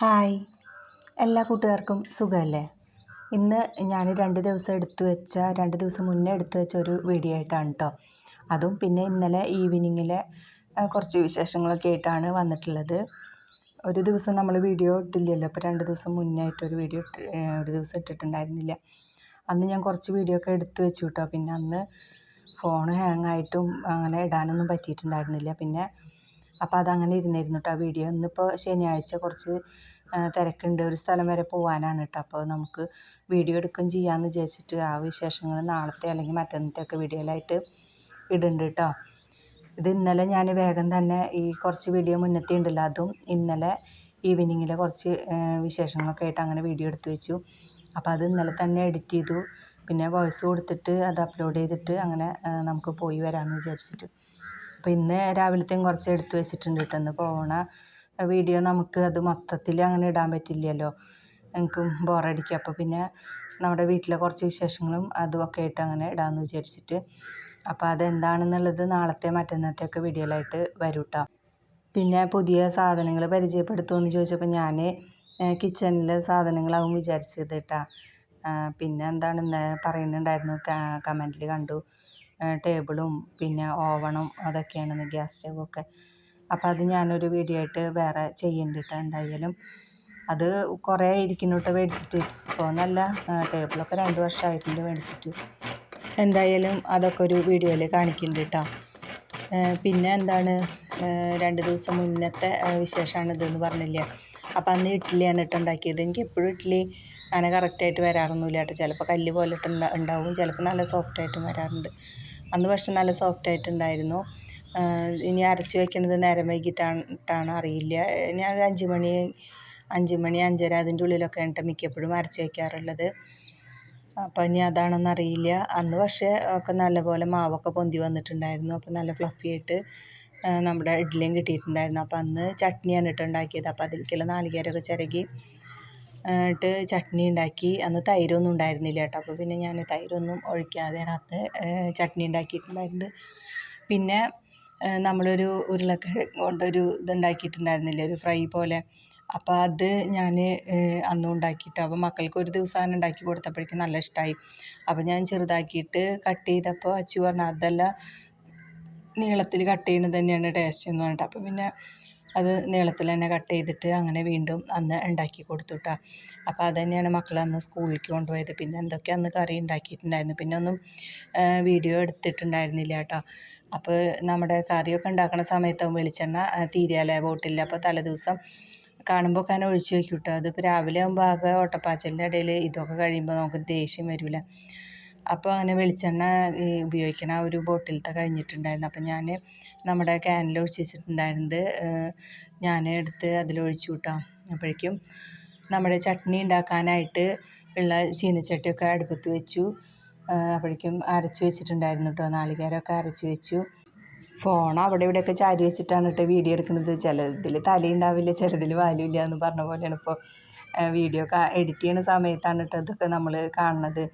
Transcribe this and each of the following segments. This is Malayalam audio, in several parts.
ഹായ്. എല്ലാ കൂട്ടുകാർക്കും സുഖമല്ലേ? ഇന്ന് ഞാൻ രണ്ട് ദിവസം എടുത്തു വെച്ച രണ്ട് ദിവസം മുന്നേ എടുത്തു വെച്ച ഒരു വീഡിയോ ആയിട്ടാണ് കേട്ടോ അതും പിന്നെ ഇന്നലെ ഈവനിങ്ങിലെ കുറച്ച് വിശേഷങ്ങളൊക്കെ ആയിട്ടാണ് വന്നിട്ടുള്ളത്. ഒരു ദിവസം നമ്മൾ വീഡിയോ ഇട്ടില്ലല്ലോ. അപ്പോൾ രണ്ട് ദിവസം മുന്നേ ആയിട്ടൊരു വീഡിയോ ഇട്ട് ഒരു ദിവസം ഇട്ടിട്ടുണ്ടായിരുന്നില്ല. അന്ന് ഞാൻ കുറച്ച് വീഡിയോ ഒക്കെ എടുത്തു വെച്ചു കേട്ടോ പിന്നെ അന്ന് ഫോൺ ഹാങ് ആയിട്ടും അങ്ങനെ ഇടാനൊന്നും പറ്റിയിട്ടുണ്ടായിരുന്നില്ല. പിന്നെ അപ്പോൾ അതങ്ങനെ ഇരുന്നിരുന്നു കേട്ടോ വീഡിയോ. ഇന്നിപ്പോൾ ശനിയാഴ്ച കുറച്ച് തിരക്കുണ്ട്. ഒരു സ്ഥലം വരെ പോകാനാണ് കേട്ടോ അപ്പോൾ നമുക്ക് വീഡിയോ എടുക്കുകയും ചെയ്യാമെന്ന് വിചാരിച്ചിട്ട് ആ വിശേഷങ്ങൾ നാളത്തെ അല്ലെങ്കിൽ മറ്റന്നത്തെയൊക്കെ വീഡിയോയിലായിട്ട് ഇടുന്നുണ്ട് കേട്ടോ ഇത് ഇന്നലെ ഞാൻ വേഗം തന്നെ ഈ കുറച്ച് വീഡിയോ മുന്നത്തെ ഉണ്ടല്ലോ അതും ഇന്നലെ ഈവനിങ്ങിലെ കുറച്ച് വിശേഷങ്ങളൊക്കെ ആയിട്ട് അങ്ങനെ വീഡിയോ എടുത്ത് വെച്ചു. അപ്പോൾ അത് ഇന്നലെ തന്നെ എഡിറ്റ് ചെയ്തു. പിന്നെ വോയിസ് കൊടുത്തിട്ട് അത് അപ്ലോഡ് ചെയ്തിട്ട് അങ്ങനെ നമുക്ക് പോയി വരാമെന്ന് വിചാരിച്ചിട്ട് അപ്പോൾ ഇന്ന് രാവിലത്തെയും കുറച്ച് എടുത്ത് വെച്ചിട്ടുണ്ട് കേട്ടോ ഇന്ന് പോകണ വീഡിയോ നമുക്ക് അത് മൊത്തത്തിൽ അങ്ങനെ ഇടാൻ പറ്റില്ലല്ലോ. എനിക്കും ബോറടിക്കുക അപ്പോൾ പിന്നെ നമ്മുടെ വീട്ടിലെ കുറച്ച് വിശേഷങ്ങളും അതുമൊക്കെ ആയിട്ട് അങ്ങനെ ഇടാമെന്ന് വിചാരിച്ചിട്ട്. അപ്പോൾ അതെന്താണെന്നുള്ളത് നാളത്തെ മറ്റന്നത്തെ ഒക്കെ വീഡിയോയിലായിട്ട് വരും കേട്ടോ പിന്നെ പുതിയ സാധനങ്ങൾ പരിചയപ്പെടുത്തുമെന്ന് ചോദിച്ചപ്പോൾ ഞാൻ കിച്ചണിലെ സാധനങ്ങളാവും വിചാരിച്ചത് കേട്ടോ പിന്നെ എന്താണ് പറയുന്നുണ്ടായിരുന്നു കമന്റിൽ കണ്ടു. ടേബിളും പിന്നെ ഓവണും അതൊക്കെയാണ് ഗ്യാസ് സ്റ്റൗവൊക്കെ. അപ്പോൾ അത് ഞാനൊരു വീഡിയോ ആയിട്ട് വേറെ ചെയ്യുന്നുണ്ട് കേട്ടോ എന്തായാലും. അത് കുറേ ഇരിക്കുന്നു മേടിച്ചിട്ട്. ഇപ്പോൾ നല്ല ടേബിളൊക്കെ രണ്ട് വർഷമായിട്ടുണ്ട് മേടിച്ചിട്ട്. എന്തായാലും അതൊക്കെ ഒരു വീഡിയോയിൽ കാണിക്കുന്നുണ്ട് കേട്ടോ പിന്നെ എന്താണ് രണ്ട് ദിവസം മുന്നത്തെ വിശേഷമാണ് ഇതെന്ന് പറഞ്ഞില്ലേ? അപ്പോൾ അന്ന് ഇഡ്ഡലിയാണ് കേട്ടോ ഉണ്ടാക്കിയത്. എനിക്ക് എപ്പോഴും ഇഡ്ഡലി അങ്ങനെ കറക്റ്റായിട്ട് വരാറൊന്നുമില്ല കേട്ടോ ചിലപ്പോൾ കല്ല് പോലെ ഉണ്ടാവും ചിലപ്പോൾ നല്ല സോഫ്റ്റായിട്ടും വരാറുണ്ട്. അന്ന് പക്ഷെ നല്ല സോഫ്റ്റ് ആയിട്ടുണ്ടായിരുന്നു. ഇനി അരച്ച് വെക്കുന്നത് നേരം വൈകിട്ടാണ് അറിയില്ല. ഞാൻ ഒരു അഞ്ച് മണി അഞ്ച് മണി അഞ്ചര അതിന്റെ ഉള്ളിലൊക്കെ ആണ് മിക്കപ്പോഴും അരച്ച് വയ്ക്കാറുള്ളത് അപ്പോൾ ഇനി അതാണെന്ന് അറിയില്ല. അന്ന് പക്ഷേ ഒക്കെ നല്ലപോലെ മാവൊക്കെ പൊന്തി വന്നിട്ടുണ്ടായിരുന്നു. അപ്പോൾ നല്ല ഫ്ലഫി ആയിട്ട് നമ്മുടെ ഇഡ്ഡലിയും കിട്ടിയിട്ടുണ്ടായിരുന്നു. അപ്പോൾ അന്ന് ചട്നിയാണ് ഇട്ട് ഉണ്ടാക്കിയത്. അപ്പോൾ അതിലേക്കുള്ള നാളികേരമൊക്കെ ചിരകി ഇട്ട് ചട്നി ഉണ്ടാക്കി. അന്ന് തൈരൊന്നും ഉണ്ടായിരുന്നില്ല കേട്ടോ. അപ്പോൾ പിന്നെ ഞാൻ തൈരൊന്നും ഒഴിക്കാതെ അന്ന് ചട്നി ഉണ്ടാക്കിയിട്ടുണ്ടായിരുന്നത്. പിന്നെ നമ്മളൊരു ഉരുളക്കിഴങ്ങ് കൊണ്ടൊരു ഇതുണ്ടാക്കിയിട്ടുണ്ടായിരുന്നില്ലേ ഒരു ഫ്രൈ പോലെ. അപ്പോൾ അത് ഞാൻ അന്നും ഉണ്ടാക്കിയിട്ട് അപ്പോൾ മക്കൾക്ക് ഒരു ദിവസം ഉണ്ടാക്കി കൊടുത്തപ്പോഴേക്കും നല്ല ഇഷ്ടമായി അപ്പോൾ ഞാൻ ചെറുതാക്കിയിട്ട് കട്ട് ചെയ്തപ്പോൾ അച്ചു പറഞ്ഞു അതല്ല നീളത്തിൽ കട്ട് ചെയ്യുന്നത് തന്നെയാണ് ടേസ്റ്റ് എന്ന് പറഞ്ഞിട്ട്. അപ്പോൾ പിന്നെ അത് നീളത്തിൽ തന്നെ കട്ട് ചെയ്തിട്ട് അങ്ങനെ വീണ്ടും അന്ന് ഉണ്ടാക്കി കൊടുത്തു കേട്ടോ അപ്പോൾ അത് തന്നെയാണ് മക്കൾ അന്ന് സ്കൂളിലേക്ക് കൊണ്ടുപോയത്. പിന്നെ എന്തൊക്കെ അന്ന് കറി ഉണ്ടാക്കിയിട്ടുണ്ടായിരുന്നു. പിന്നെ ഒന്നും വീഡിയോ എടുത്തിട്ടുണ്ടായിരുന്നില്ല കേട്ടോ അപ്പോൾ നമ്മുടെ കറിയൊക്കെ ഉണ്ടാക്കുന്ന സമയത്ത് വെളിച്ചെണ്ണ തീരെയല്ലേ ബോട്ടില്ല അപ്പോൾ തലേദിവസം കാണുമ്പോൾ ഒക്കെ ഒഴിച്ച് വയ്ക്കും കേട്ടോ അതിപ്പോൾ രാവിലെ ആകുമ്പോൾ ആകെ ഓട്ടപ്പാച്ചലിന്റെ ഇടയിൽ ഇതൊക്കെ കഴിയുമ്പോൾ നമുക്ക് ദേഷ്യം വരില്ല അപ്പോൾ അങ്ങനെ വെളിച്ചെണ്ണ ഉപയോഗിക്കണ. ഒരു ബോട്ടിലത്തെ കഴിഞ്ഞിട്ടുണ്ടായിരുന്നു. അപ്പോൾ ഞാൻ നമ്മുടെ ക്യാനിൽ ഒഴിച്ച് വെച്ചിട്ടുണ്ടായിരുന്നത് ഞാൻ എടുത്ത് അതിലൊഴിച്ചു കൂട്ടാം. അപ്പോഴേക്കും നമ്മുടെ ചട്നി ഉണ്ടാക്കാനായിട്ട് ഉള്ള ചീനച്ചട്ടിയൊക്കെ അടുപ്പത്ത് വെച്ചു. അപ്പോഴേക്കും അരച്ച് വെച്ചിട്ടുണ്ടായിരുന്നു കേട്ടോ. നാളികേരമൊക്കെ അരച്ച് വെച്ചു. ഫോൺ അവിടെ ഇവിടെയൊക്കെ ചാരി വെച്ചിട്ടാണ് കേട്ടോ വീഡിയോ എടുക്കുന്നത്. ചിലതിൽ തലയുണ്ടാവില്ല ചിലതിൽ വാലുമില്ല എന്ന് പറഞ്ഞ പോലെയാണ് ഇപ്പോൾ വീഡിയോ എഡിറ്റ് ചെയ്യുന്ന സമയത്താണ് കേട്ടോ ഇതൊക്കെ നമ്മൾ കാണുന്നത്.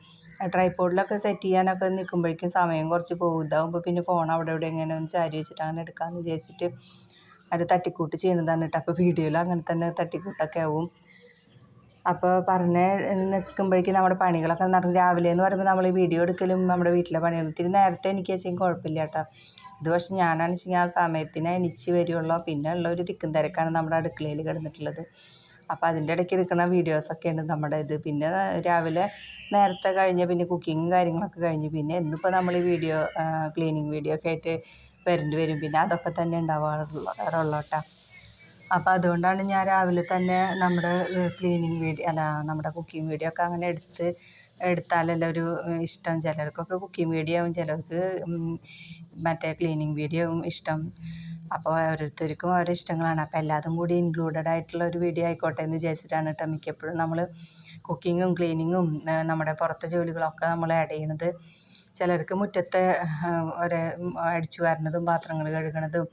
ട്രൈപോഡിലൊക്കെ സെറ്റ് ചെയ്യാനൊക്കെ നിൽക്കുമ്പോഴേക്കും സമയം കുറച്ച് പോകും. ഇതാകുമ്പോൾ പിന്നെ ഫോൺ അവിടെ ഇവിടെ ഇങ്ങനെ ഒന്ന് ചാരി വെച്ചിട്ട് അങ്ങനെ എടുക്കാമെന്ന് വിചാരിച്ചിട്ട് അത് തട്ടിക്കൂട്ട് ചെയ്യുന്നതാണ് കേട്ടോ. അപ്പോൾ വീഡിയോയിൽ അങ്ങനെ തന്നെ തട്ടിക്കൂട്ടൊക്കെ ആവും. അപ്പോൾ പറഞ്ഞ് നിൽക്കുമ്പോഴേക്കും നമ്മുടെ പണികളൊക്കെ നടക്കും രാവിലെ എന്ന് പറയുമ്പോൾ നമ്മൾ വീഡിയോ എടുക്കലും നമ്മുടെ വീട്ടിലെ പണികളും ഇത്തിരി നേരത്തെ എനിക്ക് വെച്ചെങ്കിൽ കുഴപ്പമില്ല കേട്ടോ. ഇത് പക്ഷെ ഞാനാണെന്ന് വെച്ചെങ്കിൽ ആ സമയത്തിന് എണിച്ച് വരുള്ളൂ. പിന്നെ ഉള്ള ഒരു തിക്കും തിരക്കാണ് നമ്മുടെ അടുക്കളയിൽ കിടന്നിട്ടുള്ളത്. അപ്പോൾ അതിന്റെ ഇടയ്ക്ക് എടുക്കുന്ന ഉണ്ട് നമ്മുടെ ഇത്. പിന്നെ രാവിലെ നേരത്തെ കഴിഞ്ഞ് പിന്നെ കുക്കിങ്ങും കാര്യങ്ങളൊക്കെ കഴിഞ്ഞ് പിന്നെ ഇന്നിപ്പോൾ നമ്മൾ ഈ വീഡിയോ ക്ലീനിങ് വീഡിയോ ഒക്കെ ആയിട്ട് വരേണ്ടി വരും. പിന്നെ അതൊക്കെ തന്നെ ഉണ്ടാവാറുള്ളൂ കേട്ടോ. അപ്പോൾ അതുകൊണ്ടാണ് ഞാൻ രാവിലെ തന്നെ നമ്മുടെ ക്ലീനിങ് വീഡിയോ അല്ല നമ്മുടെ കുക്കിംഗ് വീഡിയോ ഒക്കെ അങ്ങനെ എടുത്ത് എടുത്താലല്ലേ ഒരു ഇഷ്ടം. ചിലർക്കൊക്കെ കുക്കിംഗ് വീഡിയോ ആവും ചിലർക്ക് മറ്റേ ക്ലീനിങ് വീഡിയോ ഇഷ്ടം. അപ്പോൾ ഓരോരുത്തർക്കും ഓരോ ഇഷ്ടങ്ങളാണ്. അപ്പോൾ എല്ലാതും കൂടി ഇൻക്ലൂഡഡ് ആയിട്ടുള്ള ഒരു വീഡിയോ ആയിക്കോട്ടെ എന്ന് വിചാരിച്ചിട്ടാണ് കേട്ടോ മിക്കപ്പോഴും നമ്മൾ കുക്കിങ്ങും ക്ലീനിങ്ങും നമ്മുടെ പുറത്തെ ജോലികളൊക്കെ നമ്മൾ ആഡ് ചെയ്യണത്. ചിലർക്ക് മുറ്റത്തെ ഒരു അടിച്ചു വരണതും പാത്രങ്ങൾ കഴുകണതും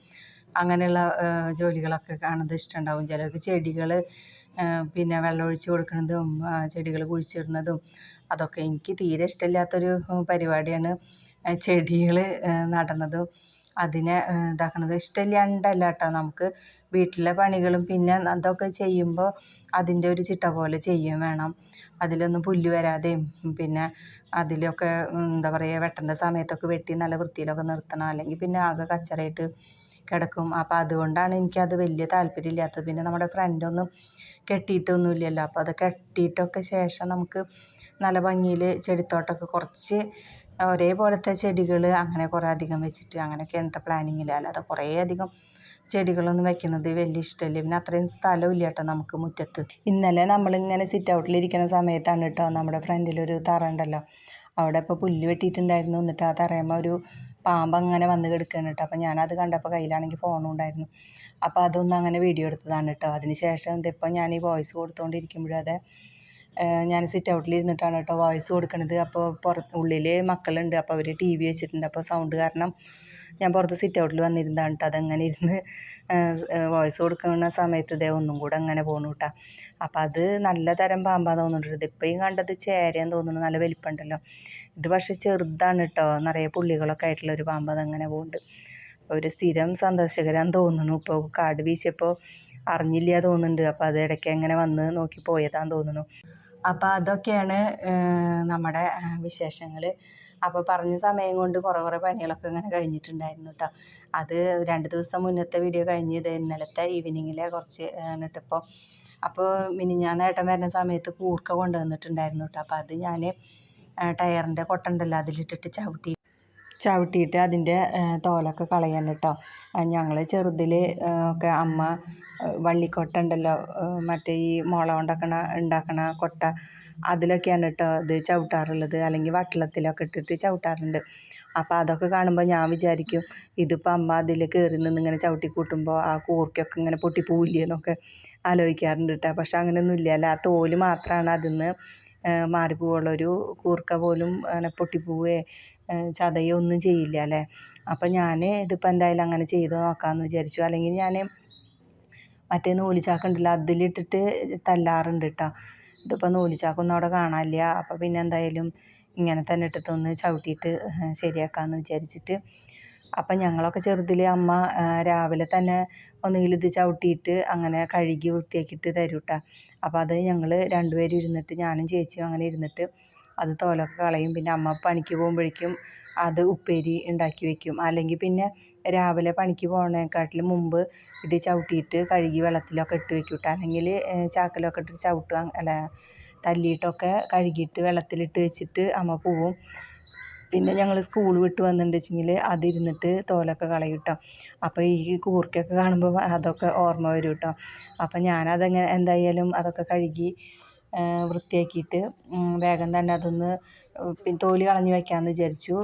അങ്ങനെയുള്ള ജോലികളൊക്കെ കാണുന്നത് ഇഷ്ടമുണ്ടാവും ചിലർക്ക് ചെടികൾ പിന്നെ വെള്ളം ഒഴിച്ച് കൊടുക്കുന്നതും ചെടികൾ കുഴിച്ചിടുന്നതും അതൊക്കെ എനിക്ക് തീരെ ഇഷ്ടമില്ലാത്തൊരു പരിപാടിയാണ് ചെടികൾ നടണതും അതിനെ ഇതാക്കണത്. ഇഷ്ടമില്ലാണ്ടല്ല കേട്ടോ നമുക്ക് വീട്ടിലെ പണികളും പിന്നെ അതൊക്കെ ചെയ്യുമ്പോൾ അതിന്റെ ഒരു ചിട്ട പോലെ ചെയ്യും വേണം. അതിലൊന്നും പുല്ല് വരാതെയും പിന്നെ അതിലൊക്കെ എന്താ പറയുക വെട്ടേണ്ട സമയത്തൊക്കെ വെട്ടി നല്ല വൃത്തിയിലൊക്കെ നിർത്തണം. അല്ലെങ്കിൽ പിന്നെ ആകെ കച്ചറയിട്ട് കിടക്കും. അപ്പോൾ അതുകൊണ്ടാണ് എനിക്കത് വലിയ താല്പര്യമില്ലാത്തത്. പിന്നെ നമ്മുടെ ഫ്രണ്ടൊന്നും കെട്ടിയിട്ടൊന്നുമില്ലല്ലോ. അപ്പോൾ അത് കെട്ടിയിട്ടൊക്കെ ശേഷം നമുക്ക് നല്ല ഭംഗിയിൽ ചെടിത്തോട്ടമൊക്കെ കുറച്ച് ഒരേപോലത്തെ ചെടികൾ അങ്ങനെ കുറേ അധികം വെച്ചിട്ട് അങ്ങനെയൊക്കെയാണ് കേട്ടോ പ്ലാനിങ്ങിൽ അല്ലാതെ കുറേ അധികം ചെടികളൊന്നും വെക്കുന്നത് വലിയ ഇഷ്ടമല്ല പിന്നെ അത്രയും സ്ഥലമില്ല കേട്ടോ നമുക്ക് മുറ്റത്ത്. ഇന്നലെ നമ്മളിങ്ങനെ സിറ്റ് ഔട്ടിലിരിക്കുന്ന സമയത്താണ് കേട്ടോ നമ്മുടെ ഫ്രണ്ടിലൊരു തറ ഉണ്ടല്ലോ. അവിടെ ഇപ്പോൾ പുല്ല് വെട്ടിയിട്ടുണ്ടായിരുന്നു. എന്നിട്ട് ആ തറയുമ്പോൾ ഒരു പാമ്പ് അങ്ങനെ വന്ന് കിടക്കുകയാണ് കേട്ടോ അപ്പോൾ ഞാനത് കണ്ടപ്പോൾ കയ്യിലാണെങ്കിൽ ഫോണും ഉണ്ടായിരുന്നു. അപ്പോൾ അതൊന്നും അങ്ങനെ വീഡിയോ എടുത്തതാണ് കേട്ടോ അതിന് ശേഷം ഇതിപ്പോൾ ഞാൻ ഈ വോയിസ് കൊടുത്തുകൊണ്ടിരിക്കുമ്പോഴും അതെ ഞാൻ സിറ്റ് ഔട്ടിൽ ഇരുന്നിട്ടാണ് കേട്ടോ വോയിസ് കൊടുക്കുന്നത് അപ്പോൾ പുറത്ത് ഉള്ളിൽ മക്കളുണ്ട്. അപ്പോൾ അവർ ടി വി വെച്ചിട്ടുണ്ട്. അപ്പോൾ സൗണ്ട് കാരണം ഞാൻ പുറത്ത് സിറ്റ് ഔട്ടിൽ വന്നിരുന്നതാണ് കേട്ടോ അതങ്ങനെ ഇരുന്ന് വോയിസ് കൊടുക്കുന്ന സമയത്ത് ഇതേ ഒന്നും കൂടെ അങ്ങനെ പോണു കേട്ടോ അപ്പം അത് നല്ല തരം പാമ്പാന്ന് തോന്നുന്നുണ്ട് ഇപ്പം ഈ കണ്ടത് ചേരയെന്ന് തോന്നുന്നു. നല്ല വലിപ്പമുണ്ടല്ലോ ഇത് പക്ഷേ ചെറുതാണ് കേട്ടോ നിറയെ പുള്ളികളൊക്കെ ആയിട്ടുള്ള ഒരു പാമ്പ് അതങ്ങനെ പോകുന്നുണ്ട് ഒരു സ്ഥിരം സന്ദർശകരാന്ന് തോന്നുന്നു. ഇപ്പോൾ കാട് വീശിയപ്പോൾ അറിഞ്ഞില്ല തോന്നുന്നുണ്ട്. അപ്പോൾ അത് ഇടയ്ക്ക് അങ്ങനെ വന്ന് നോക്കി പോയതാന്ന് തോന്നുന്നു. അപ്പോൾ അതൊക്കെയാണ് നമ്മുടെ വിശേഷങ്ങൾ അപ്പോൾ പറഞ്ഞ സമയം കൊണ്ട് കുറേ കുറേ പണികളൊക്കെ ഇങ്ങനെ കഴിഞ്ഞിട്ടുണ്ടായിരുന്നു കേട്ടോ അത് രണ്ട് ദിവസം മുന്നത്തെ വീഡിയോ കഴിഞ്ഞ് ഇത് ഇന്നലത്തെ ഈവനിങ്ങിലെ കുറച്ച് ആണ് അപ്പോൾ മിനിഞ്ഞാന്ന് ഏട്ടൻ വരുന്ന സമയത്ത് കൂർക്ക കൊണ്ടുവന്നിട്ടുണ്ടായിരുന്നു കേട്ടോ അപ്പോൾ അത് ഞാൻ ടയറിന്റെ കൊട്ടുണ്ടല്ലോ അതിലിട്ടിട്ട് ചവിട്ടി ചവിട്ടിയിട്ട് അതിന്റെ തോലൊക്കെ കളയാണ് കേട്ടോ. ഞങ്ങൾ ചെറുതിൽ ഒക്കെ അമ്മ വള്ളിക്കൊട്ട ഉണ്ടല്ലോ മറ്റേ ഈ മുള കൊണ്ടൊക്കെ ഉണ്ടാക്കണ കൊട്ട അതിലൊക്കെയാണ് കേട്ടോ ഇത് ചവിട്ടാറുള്ളത്. അല്ലെങ്കിൽ വട്ടളത്തിലൊക്കെ ഇട്ടിട്ട് ചവിട്ടാറുണ്ട്. അപ്പോൾ അതൊക്കെ കാണുമ്പോൾ ഞാൻ വിചാരിക്കും ഇതിപ്പോൾ അമ്മ അതിൽ കയറി നിന്ന് ഇങ്ങനെ ചവിട്ടി കൂട്ടുമ്പോൾ ആ കൂർക്കൊക്കെ ഇങ്ങനെ പൊട്ടിപ്പോവില്ലേ എന്നൊക്കെ ആലോചിക്കാറുണ്ട് കേട്ടോ. പക്ഷെ അങ്ങനെയൊന്നും ഇല്ല ആ തോൽ മാത്രമാണ് അതിൽ നിന്ന് മാറിപ്പോവുള്ളൂ ഒരു കൂർക്ക പോലും അങ്ങനെ പൊട്ടിപ്പോവുകയോ ചതയോ ഒന്നും ചെയ്യില്ല അല്ലേ? അപ്പം ഞാൻ ഇതിപ്പോൾ എന്തായാലും അങ്ങനെ ചെയ്ത് നോക്കാമെന്ന് വിചാരിച്ചു. അല്ലെങ്കിൽ ഞാൻ മറ്റേ നൂലിച്ചാക്ക് ഉണ്ടല്ലോ അതിലിട്ടിട്ട് തല്ലാറുണ്ട് കേട്ടോ ഇതിപ്പോൾ നൂലിച്ചാക്കൊന്നും അവിടെ കാണാനില്ല. അപ്പോൾ പിന്നെ എന്തായാലും ഇങ്ങനെ തന്നെ ഇട്ടിട്ടൊന്ന് ചവിട്ടിയിട്ട് ശരിയാക്കാമെന്ന് വിചാരിച്ചിട്ട് അപ്പം ഞങ്ങളൊക്കെ ചെറുതിൽ അമ്മ രാവിലെ തന്നെ ഒന്നുകിൽ ഇത് ചവിട്ടിയിട്ട് അങ്ങനെ കഴുകി വൃത്തിയാക്കിയിട്ട് തരും കേട്ടോ അപ്പോൾ അത് ഞങ്ങൾ രണ്ടുപേരും ഇരുന്നിട്ട് ഞാനും ചേച്ചിയും അങ്ങനെ ഇരുന്നിട്ട് അത് തോലൊക്കെ കളയും. പിന്നെ അമ്മ പണിക്ക് പോകുമ്പോഴേക്കും അത് ഉപ്പേരി ഉണ്ടാക്കി വെക്കും. അല്ലെങ്കിൽ പിന്നെ രാവിലെ പണിക്ക് പോകുന്നതിനെക്കാട്ടിലും മുമ്പ് ഇത് ചവിട്ടിയിട്ട് കഴുകി വെള്ളത്തിലൊക്കെ ഇട്ട് വെക്കും കേട്ടോ അല്ലെങ്കിൽ ചാക്കിലൊക്കെ ഇട്ടിട്ട് ചവിട്ടുക അല്ല തല്ലിയിട്ടൊക്കെ കഴുകിയിട്ട് വെള്ളത്തിലിട്ട് വെച്ചിട്ട് അമ്മ പോവും. പിന്നെ ഞങ്ങൾ സ്കൂൾ വിട്ട് വന്നിട്ടുണ്ടെങ്കിൽ അതിരുന്നിട്ട് തോലൊക്കെ കളയും കേട്ടോ അപ്പോൾ ഈ കൂർക്കയൊക്കെ കാണുമ്പോൾ അതൊക്കെ ഓർമ്മ വരും കേട്ടോ അപ്പം ഞാനതങ്ങനെ എന്തായാലും അതൊക്കെ കഴുകി വൃത്തിയാക്കിയിട്ട് വേഗം തന്നെ അതൊന്ന് പിന്നെ തോൽ കളഞ്ഞ് വയ്ക്കാമെന്ന് വിചാരിച്ചു.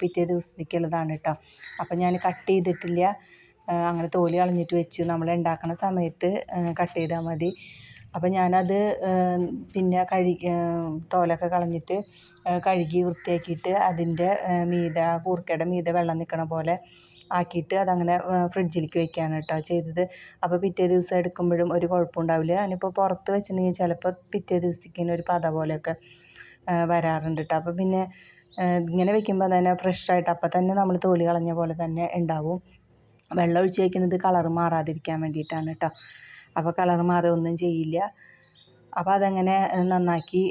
പിറ്റേ ദിവസത്തേക്കുള്ളതാണ് കേട്ടോ അപ്പോൾ ഞാൻ കട്ട് ചെയ്തിട്ടില്ല. അങ്ങനെ തോൽ കളഞ്ഞിട്ട് വെച്ചു. നമ്മൾ ഉണ്ടാക്കുന്ന സമയത്ത് കട്ട് ചെയ്താൽ മതി. അപ്പം ഞാനത് പിന്നെ കഴുകി തോലൊക്കെ കളഞ്ഞിട്ട് കഴുകി വൃത്തിയാക്കിയിട്ട് അതിന്റെ മീതെ ആ കൂർക്കയുടെ മീതെ വെള്ളം നിൽക്കണ പോലെ ആക്കിയിട്ട് അതങ്ങനെ ഫ്രിഡ്ജിലേക്ക് വെക്കുകയാണ് കേട്ടോ ചെയ്തത്. അപ്പോൾ പിറ്റേ ദിവസം എടുക്കുമ്പോഴും ഒരു കുഴപ്പമുണ്ടാവില്ല. അതിനിപ്പോൾ പുറത്ത് വെച്ചിട്ടുണ്ടെങ്കിൽ ചിലപ്പോൾ പിറ്റേ ദിവസത്തേക്ക് ഒരു പത പോലെയൊക്കെ വരാറുണ്ട് കേട്ടോ. അപ്പോൾ പിന്നെ ഇങ്ങനെ വെക്കുമ്പോൾ തന്നെ ഫ്രഷായിട്ട് അപ്പം തന്നെ നമ്മൾ തോലി കളഞ്ഞ പോലെ തന്നെ ഉണ്ടാവും. വെള്ളം ഒഴിച്ച് വയ്ക്കുന്നത് കളർ മാറാതിരിക്കാൻ വേണ്ടിയിട്ടാണ് കേട്ടോ. അപ്പോൾ കളർ മാറുകയൊന്നും ചെയ്യില്ല. അപ്പോൾ അതങ്ങനെ നന്നാക്കി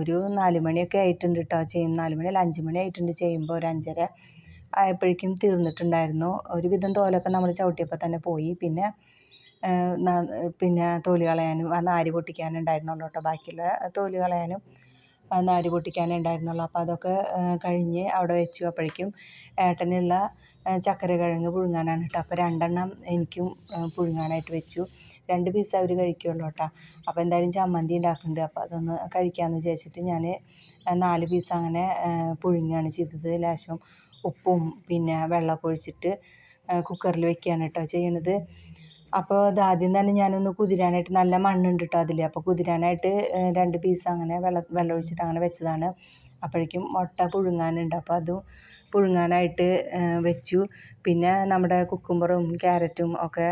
ഒരു നാല് മണിയൊക്കെ ആയിട്ടുണ്ട് കേട്ടോ ചെയ്യും. നാല് മണി അല്ല അഞ്ച് മണി ആയിട്ടുണ്ട് ചെയ്യുമ്പോൾ ഒരു അഞ്ചര ആയപ്പോഴേക്കും തീർന്നിട്ടുണ്ടായിരുന്നു. ഒരുവിധം തോലൊക്കെ നമ്മൾ ചവിട്ടിയപ്പോൾ തന്നെ പോയി. പിന്നെ പിന്നെ തോൽ കളയാനും ആ നാര് പൊട്ടിക്കാനുണ്ടായിരുന്നുള്ളൂ കേട്ടോ ബാക്കിയുള്ള തോൽ കളയാനും. നാര് പൊട്ടിക്കാനേ ഉണ്ടായിരുന്നുള്ളൂ. അപ്പോൾ അതൊക്കെ കഴിഞ്ഞ് അവിടെ വെച്ചു. അപ്പോഴേക്കും ഏട്ടനുള്ള ചക്കര കിഴങ്ങ് പുഴുങ്ങാനാണ് കേട്ടോ. അപ്പോൾ രണ്ടെണ്ണം എനിക്കും പുഴുങ്ങാനായിട്ട് വെച്ചു. രണ്ട് പീസ് അവർ കഴിക്കുള്ളൂ കേട്ടോ. അപ്പോൾ എന്തായാലും ചമ്മന്തി ഉണ്ടാക്കുന്നുണ്ട്. അപ്പോൾ അതൊന്ന് കഴിക്കാമെന്ന് വിചാരിച്ചിട്ട് ഞാൻ നാല് പീസ് അങ്ങനെ പുഴുങ്ങുകയാണ് ചെയ്തത്. ലേശം ഉപ്പും പിന്നെ വെള്ളമൊക്കെ ഒഴിച്ചിട്ട് കുക്കറിൽ വെക്കുകയാണ് കേട്ടോ ചെയ്യണത്. അപ്പോൾ ആദ്യം തന്നെ ഞാനൊന്ന് കുതിരാനായിട്ട് നല്ല മണ്ണുണ്ട് കേട്ടോ അതിൽ അപ്പോൾ കുതിരാനായിട്ട് രണ്ട് പീസ് അങ്ങനെ വെള്ളം വെള്ളം ഒഴിച്ചിട്ട് അങ്ങനെ വെച്ചതാണ്. അപ്പോഴേക്കും മുട്ട പുഴുങ്ങാനുണ്ട്. അപ്പോൾ അതും പുഴുങ്ങാനായിട്ട് വെച്ചു. പിന്നെ നമ്മുടെ കുക്കുംബറും ക്യാരറ്റും ഒക്കെ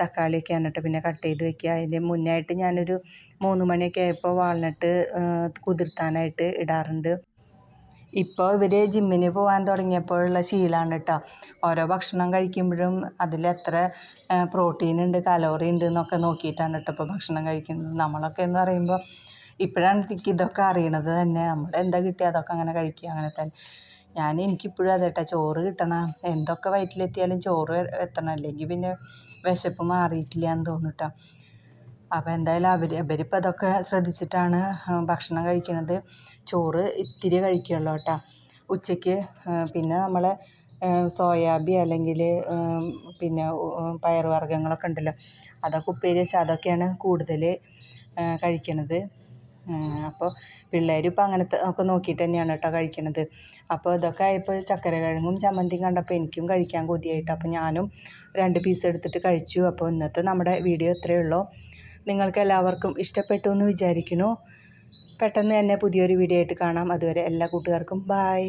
തക്കാളിയൊക്കെയാണ് കേട്ടോ പിന്നെ കട്ട് ചെയ്ത് വെക്കുക. അതിന്റെ മുന്നായിട്ട് ഞാനൊരു മൂന്ന് മണിയൊക്കെ ആയപ്പോൾ വാൾനട്ട് കുതിർത്താനായിട്ട് ഇടാറുണ്ട്. ഇപ്പോൾ ഇവർ ജിമ്മിന് പോകാൻ തുടങ്ങിയപ്പോഴുള്ള ശീലമാണ് കേട്ടോ ഓരോ ഭക്ഷണം കഴിക്കുമ്പോഴും അതിൽ എത്ര പ്രോട്ടീൻ ഉണ്ട് കലോറി ഉണ്ട് എന്നൊക്കെ നോക്കിയിട്ടാണ് കേട്ടോ ഇപ്പോൾ ഭക്ഷണം കഴിക്കുന്നത്. നമ്മളൊക്കെ എന്ന് പറയുമ്പോൾ ഇപ്പോഴാണ് എനിക്ക് ഇതൊക്കെ അറിയണത് തന്നെ. നമ്മൾ എന്താ കിട്ടിയത് അതൊക്കെ അങ്ങനെ കഴിക്കുക അങ്ങനെ തന്നെ. ഞാൻ എനിക്കിപ്പോഴും അതെ കേട്ടോ ചോറ് കിട്ടണം. എന്തൊക്കെ വയറ്റിലെത്തിയാലും ചോറ് എത്തണം. അല്ലെങ്കിൽ പിന്നെ വിശപ്പ് മാറിയിട്ടില്ല എന്ന് തോന്നും കേട്ടോ അപ്പോൾ എന്തായാലും അവർ അവരിപ്പോൾ അതൊക്കെ ശ്രദ്ധിച്ചിട്ടാണ് ഭക്ഷണം കഴിക്കുന്നത് ചോറ് ഇത്തിരി കഴിക്കുള്ളൂ കേട്ടോ. ഉച്ചയ്ക്ക് പിന്നെ നമ്മൾ സോയാബി അല്ലെങ്കിൽ പിന്നെ പയർ വർഗങ്ങളൊക്കെ ഉണ്ടല്ലോ. അതൊക്കെ ഉപ്പേരി വെച്ചാൽ അതൊക്കെയാണ് കൂടുതൽ കഴിക്കണത്. അപ്പോൾ പിള്ളേർ ഇപ്പോൾ അങ്ങനത്തെ ഒക്കെ നോക്കിയിട്ട് തന്നെയാണ് കേട്ടോ കഴിക്കണത്. അപ്പോൾ ഇതൊക്കെ ആയപ്പോൾ ചക്കര കിഴങ്ങും ചമ്മന്തിയും കണ്ടപ്പോൾ എനിക്കും കഴിക്കാൻ കൊതിയായിട്ട് അപ്പോൾ ഞാനും രണ്ട് പീസ് എടുത്തിട്ട് കഴിച്ചു. അപ്പോൾ ഇന്നത്തെ നമ്മുടെ വീഡിയോ ഇത്രയേ ഉള്ളൂ. നിങ്ങൾക്ക് എല്ലാവർക്കും ഇഷ്ടപ്പെട്ടു എന്ന് വിചാരിക്കുന്നു. പെട്ടെന്ന് തന്നെ പുതിയൊരു വീഡിയോ ആയിട്ട് കാണാം. അതുവരെ എല്ലാ കൂട്ടുകാർക്കും ബായ്